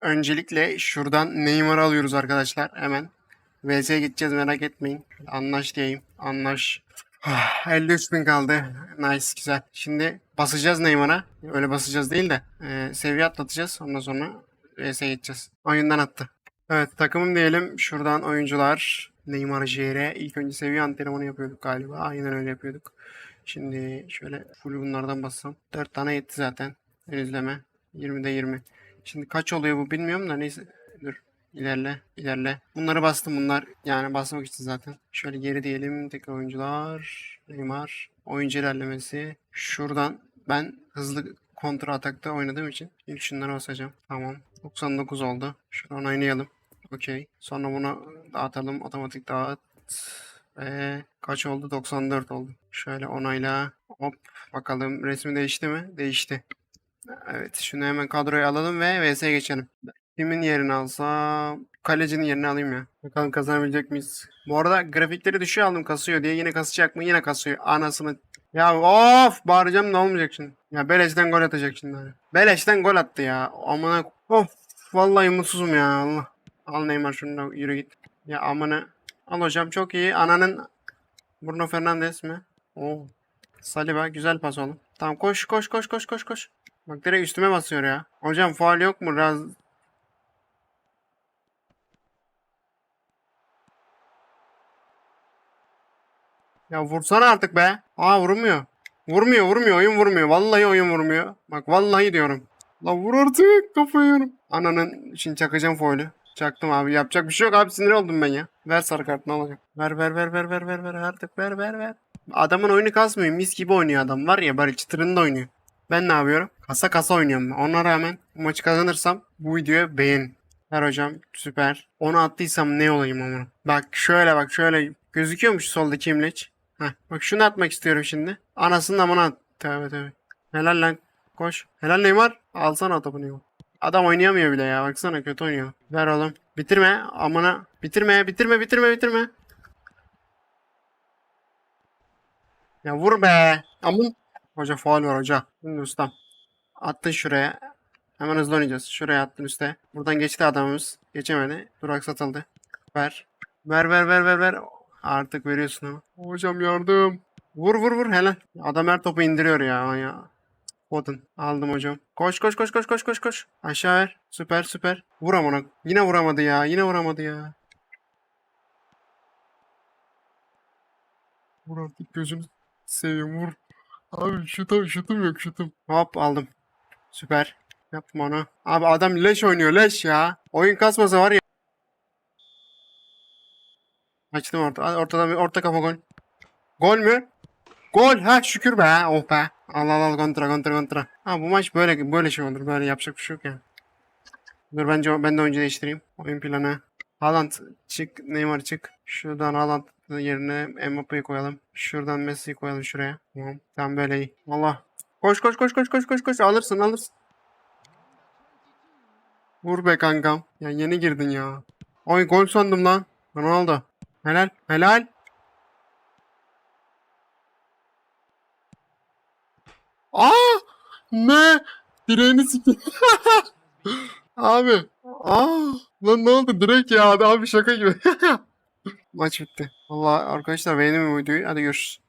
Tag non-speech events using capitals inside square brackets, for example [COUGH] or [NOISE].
Öncelikle şuradan Neymar'ı alıyoruz arkadaşlar hemen. VS'ye gideceğiz merak etmeyin. Anlaş diyeyim. Anlaş. Ah, 53 bin kaldı. Nice güzel. Şimdi basacağız Neymar'a. Öyle basacağız değil de e, seviye atlatacağız. Ondan sonra VS'ye gideceğiz. Oyundan attı. Evet takımım diyelim. Şuradan oyuncular. Neymar JR. İlk önce seviye antrenmanı yapıyorduk galiba. Aynen öyle yapıyorduk. Şimdi şöyle full bunlardan bassam. 4 tane yetti zaten. Denizleme. 20'de 20. Şimdi kaç oluyor bu bilmiyorum da neyse. Dur. İlerle, ilerle. Bunları bastım bunlar. Yani basmak için zaten. Şöyle geri diyelim. Tekrar oyuncular. Neymar. Oyuncu ilerlemesi. Şuradan ben hızlı kontra atakta oynadığım için ilk şunları basacağım. Tamam. 99 oldu. Şuradan oynayalım. Okey. Sonra bunu dağıtalım. Otomatik dağıt. Ve kaç oldu? 94 oldu. Şöyle onayla. Hop. Bakalım resmi değişti mi? Değişti. Evet. Şunu hemen kadroya alalım ve VS'ye geçelim. Kimin yerini alsam? Kalecinin yerini alayım ya. Bakalım kazanabilecek miyiz? Bu arada grafikleri düşüyor aldım kasıyor diye. Yine kasacak mı? Yine kasıyor. Anasını. Ya of bağıracağım ne olmayacak şimdi. Ya Beleş'ten gol atacak şimdi. Beleş'ten gol attı ya. Amına. Of. Vallahi mutsuzum ya. Allah. Al Neymar şunu da yürü git. Ya amına. Al hocam çok iyi. Ananın Bruno Fernandes mi? Oo. Saliba güzel pas oğlum. Tamam koş koş koş koş koş koş. Bak direkt üstüme basıyor ya. Hocam faal yok mu? Biraz Ya vursana artık be. Aa vurmuyor. Vurmuyor vurmuyor oyun vurmuyor. Vallahi oyun vurmuyor. Bak vallahi diyorum. La vur artık kafayı yiyorum. Ananın için çakacağım foilü. Çaktım abi yapacak bir şey yok abi sinir oldum ben ya. Ver sarı kart ne olacak. Ver ver ver ver ver ver ver artık ver ver ver. Adamın oyunu kasmıyor mis gibi oynuyor adam var ya bari çıtırında oynuyor. Ben ne yapıyorum? Kasa kasa oynuyorum. Ona rağmen bu maçı kazanırsam bu videoyu beğen. Ver hocam süper. Onu attıysam ne olayım ama. Bak şöyle bak şöyle gözüküyormuş soldaki imleç. Heh, bak şunu atmak istiyorum şimdi. Anasının amına at. Tövbe tövbe. Helal lan. Koş. Helal Neymar. Alsana topu Neymar. Adam oynayamıyor bile ya. Baksana kötü oynuyor. Ver oğlum. Bitirme. Amına. Bitirme. Bitirme. Bitirme. Bitirme. Ya vur be. Amun. Hoca faul var hoca. Şimdi ustam. Attın şuraya. Hemen hızlı oynayacağız. Şuraya attın üste. Buradan geçti adamımız. Geçemedi. Durak satıldı. Ver. Ver ver ver ver ver. Artık veriyorsun ama. Hocam yardım. Vur vur vur helal. Adam her topu indiriyor ya. ya. Odin. Aldım hocam. Koş koş koş koş koş koş koş. Aşağı ver. Süper süper. Vur amına. Yine vuramadı ya. Yine vuramadı ya. Vur artık gözünü seveyim vur. Abi şutum şutum yok şutum. Hop aldım. Süper. Yapma onu. Abi adam leş oynuyor leş ya. Oyun kasmasa var ya. Açtım orta. Ortadan bir orta kafa gol. Gol mü? Gol. Ha şükür be. Oh be. Al al al kontra kontra kontra. Ha bu maç böyle böyle şey olur. Böyle yapacak bir şey yok yani. Dur bence ben de oyuncu değiştireyim. Oyun planı. Haaland çık. Neymar çık. Şuradan Haaland yerine Mbappe'yi koyalım. Şuradan Messi'yi koyalım şuraya. Tamam. Tamam böyle iyi. Allah. Koş koş koş koş koş koş koş. Alırsın alırsın. Vur be kankam. Ya yeni girdin ya. Oy gol sandım lan. Ronaldo. Helal. Helal. Aa! Ne? Direğini sikeyim. [LAUGHS] Abi. Aa! Lan ne oldu direkt ya? Abi şaka gibi. [LAUGHS] Maç bitti. Valla arkadaşlar beğenin videoyu? Hadi görüşürüz.